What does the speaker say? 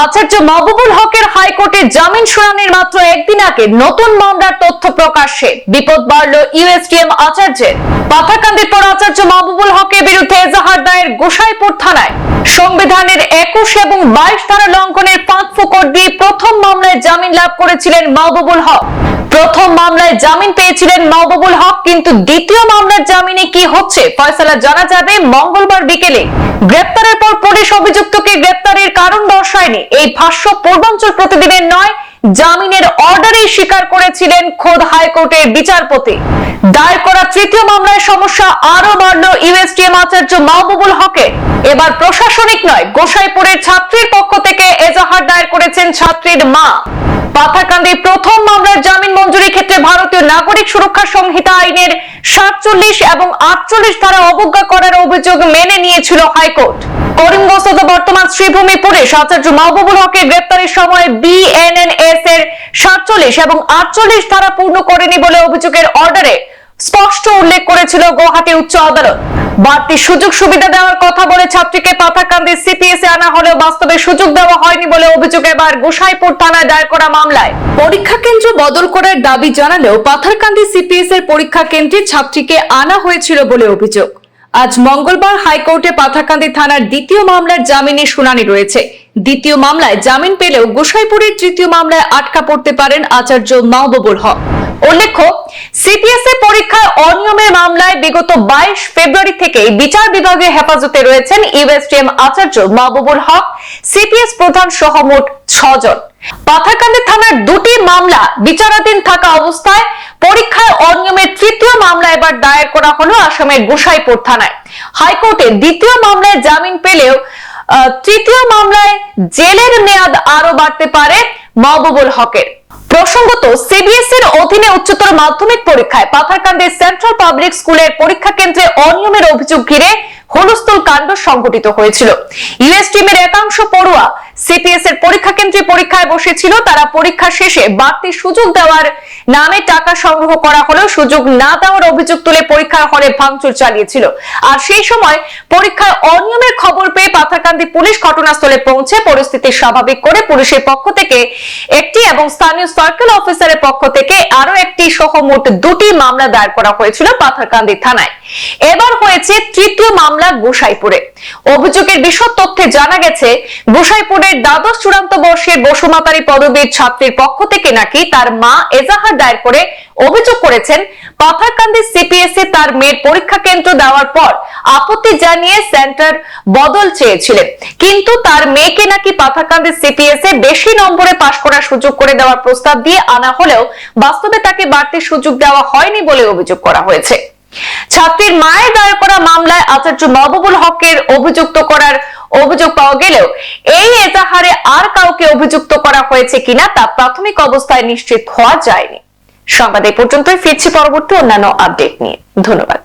আচার্য মাহবুবুল হকের হাইকোর্টে জামিন শুনানির মাত্র একদিন আগে নতুন মামলার তথ্য প্রকাশ্যে বিপদ বাড়ল ইউএসটিএম আচার্যের। পাথাকান্দির পর আচার্য মাহবুবুল হকের বিরুদ্ধে এজাহার দায়ের গোসাইপুর থানায়। সংবিধানের একুশ এবং বাইশ ধারা লঙ্ঘনের পাঁচ ফুকর দিয়ে প্রথম মামলায় জামিন লাভ করেছিলেন মাহবুবুল হক। প্রথম মামলায় জামিন পেয়েছিলেন মাহবুবুল হক, কিন্তু দ্বিতীয় মামলার জামিনে কি হচ্ছে, ফয়সালা জানা যাবে মঙ্গলবার বিকেলে। গ্রেপ্তারের পুলিশ অভিযুক্তকে গ্রেপ্তারের কারণ দর্শায়নি। এই ভাষ্য পূর্বাঞ্চল প্রতিদিনের নয়, জামিনের অর্ডারেই স্বীকার করেছিলেন খোদ হাইকোর্টের বিচারপতি। দায়ের করা তৃতীয় মামলায় সমস্যা আরও বাড়ল ইউএসটিএম আচার্য মাহবুবুল হকে এবার প্রশাসনিক নয়, গোসাইপুরের ছাত্রীর পক্ষ থেকে এজাহার দায়ের করেছেন ছাত্রীর মা। পাথাকান্দি প্রথম মামলার জামিন মঞ্জুরির ক্ষেত্রে ভারতীয় নাগরিক সুরক্ষা সংহিতা আইনের সাতচল্লিশ এবং আটচল্লিশ ধারা অবজ্ঞা করার অভিযোগ মেনে নিয়েছিল হাইকোর্ট। করিমগঞ্জ বর্তমান শ্রীভূমি পুলিশ আচার্য মাহবুবুল হকের গ্রেপ্তারের সময় বিএনএনএস এর সাতচল্লিশ এবং আটচল্লিশ ধারা পূর্ণ করেনি বলে অভিযোগের অর্ডারে স্পষ্ট উল্লেখ করেছিল গুয়াহাটি উচ্চ আদালত। বাড়তি সুযোগ সুবিধা দেওয়ার কথা বলে ছাত্রীকে পাথাকান্দি সিপিএস আনা হলেও বাস্তবে সুযোগ দেওয়া হয়নি বলে অভিযোগ এবার গোসাইপুর থানায় দায়ের করা মামলায়। পরীক্ষা কেন্দ্র বদল করার দাবি জানালেও পাথারকান্দি সিপিএস এর পরীক্ষা কেন্দ্রে ছাত্রীকে আনা হয়েছিল বলে অভিযোগ। আজ মঙ্গলবার হাইকোর্টে পাথারকান্দি থানার দ্বিতীয় মামলার জামিনের শুনানি রয়েছে। দ্বিতীয় মামলায় জামিন পেলেও গোসাইপুরের তৃতীয় মামলায় আটকা পড়তে পারেন আচার্য মাহবুবুল হক। উল্লেখ্য, সিপিএস এর পরীক্ষায় অনিয়মের মামলায় বিগত বাইশ ফেব্রুয়ারি থেকে বিচার বিভাগে হেফাজতে রয়েছেন ইউএসটিএম আচার্য মাহবুবুল হক, সিপিএস প্রধান সহ মোট ছজন। পাথারকান্দি থানার দুটি মামলা বিচারাধীন থাকা অবস্থায় পরীক্ষায় অনিয়মের তৃতীয় মামলা এবার দায়ের করা হলো আসামের গোসাইপুর থানায়। হাইকোর্টে দ্বিতীয় মামলায় জামিন পেলেও তৃতীয় মামলায় জেলের মেয়াদ আরও বাড়তে পারে মাহবুবুল হকের। প্রসঙ্গত, সিবিএসইর এর অধীনে উচ্চতর মাধ্যমিক পরীক্ষায় পাথারকান্দি সেন্ট্রাল পাবলিক স্কুলের পরীক্ষা কেন্দ্রে অনিয়মের অভিযোগ ঘিরে হুলস্থুল কাণ্ড সংঘটিত হয়েছিল। ইউএস টিমের একাংশ পড়ুয়া সিপিএস এর পরীক্ষা কেন্দ্রে পরীক্ষায় বসেছিল। তারা পরীক্ষা শেষে বাড়তি সুযোগ দেওয়ার নামে টাকা সংগ্রহ করা হলেও সুযোগ না দেওয়ার অভিযোগ তুলে পরীক্ষার হলে ভাঙচুর চালিয়েছিল। আর সেই সময় পরীক্ষায় অনিয়মের খবর পেয়ে পাথারকান্দি পুলিশ ঘটনাস্থলে পৌঁছে। পরিস্থিতি স্বাভাবিক করে পুলিশের পক্ষ থেকে একটি এবং স্থানীয় সার্কেল অফিসারের পক্ষ থেকে আরও একটি সহ মোট দুটি মামলা দায়ের করা হয়েছিল পাথারকান্দি থানায়। এবার হয়েছে তৃতীয় মামলা গোসাইপুরে। অভিযোগের বিশদ তথ্যে জানা গেছে গোসাইপুরের দ্বাদশ চূড়ান্ত বর্ষের বসুমাতারি পদবীর ছাত্রীর পক্ষ থেকে নাকি তার মা এজাহার দায়ের করে অভিযোগ করেছেন। পাথারকান্দি সিপিএস এ তার মেয়ের পরীক্ষা কেন্দ্র দেওয়ার পর আপত্তি জানিয়ে সেন্টার বদল চেয়েছিলেন। কিন্তু তার মেয়েকে নাকি পাথারকান্দি সিপিএস এ বেশি নম্বরে পাশ করার সুযোগ করে দেওয়ার প্রস্তাব দিয়ে আনা হলেও বাস্তবে তাকে বাড়তি সুযোগ দেওয়া হয়নি বলে অভিযোগ করা হয়েছে। ছাত্রীর মায়ের দায়ের করা আচার্য মাহবুবুল হকের অভিযুক্ত করার অভিযোগ পাওয়া গেলেও এই এজাহারে আর কাউকে অভিযুক্ত করা হয়েছে কিনা তা প্রাথমিক অবস্থায় নিশ্চিত হওয়া যায়নি। সংবাদ এই পর্যন্তই। ফিরছি পরবর্তী অন্যান্য আপডেট নিয়ে। ধন্যবাদ।